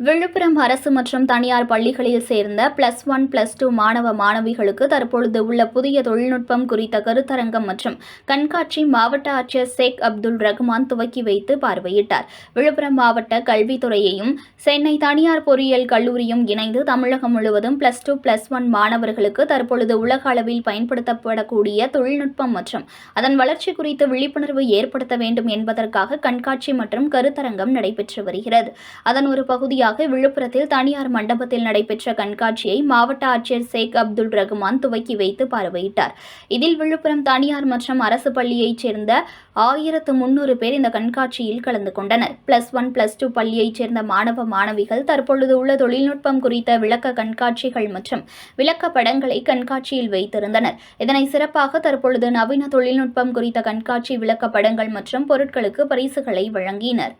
விழுப்புரம் அரசு மற்றும் தனியார் பள்ளிகளில் சேர்ந்த பிளஸ் ஒன் பிளஸ் டூ மாணவ மாணவிகளுக்கு தற்பொழுது உள்ள புதிய தொழில்நுட்பம் குறித்த கருத்தரங்கம் மற்றும் கண்காட்சி மாவட்ட ஆட்சியர் ஷேக் அப்துல் ரஹ்மான் துவக்கி வைத்து பார்வையிட்டார். விழுப்புரம் மாவட்ட கல்வித்துறையையும் சென்னை தனியார் பொறியியல் கல்லூரியும் இணைந்து தமிழகம் முழுவதும் பிளஸ் டூ பிளஸ் ஒன் மாணவர்களுக்கு தற்பொழுது உலக அளவில் பயன்படுத்தப்படக்கூடிய தொழில்நுட்பம் மற்றும் அதன் வளர்ச்சி குறித்து விழிப்புணர்வு ஏற்படுத்த வேண்டும் என்பதற்காக கண்காட்சி மற்றும் கருத்தரங்கம் நடைபெற்று வருகிறது. அதன் ஒரு பகுதியாக விழுப்புரத்தில் தனியார் மண்டபத்தில் நடைபெற்ற கண்காட்சியை மாவட்ட ஆட்சியர் ஷேக் அப்துல் ரகுமான் துவக்கி வைத்து பார்வையிட்டார். இதில் விழுப்புரம் தனியார் மற்றும் அரசு பள்ளியைச் சேர்ந்த ஆயிரத்து முன்னூறு பேர் இந்த கண்காட்சியில் கலந்து கொண்டனர். பிளஸ் ஒன் பிளஸ் டூ பள்ளியைச் சேர்ந்த மாணவ மாணவிகள் தற்பொழுது உள்ள தொழில்நுட்பம் குறித்த விளக்க கண்காட்சிகள் மற்றும் விளக்க படங்களை கண்காட்சியில் வைத்திருந்தனர். இதனை சிறப்பாக தற்பொழுது நவீன தொழில்நுட்பம் குறித்த கண்காட்சி விளக்க படங்கள் மற்றும் பொருட்களுக்கு பரிசுகளை வழங்கினர்.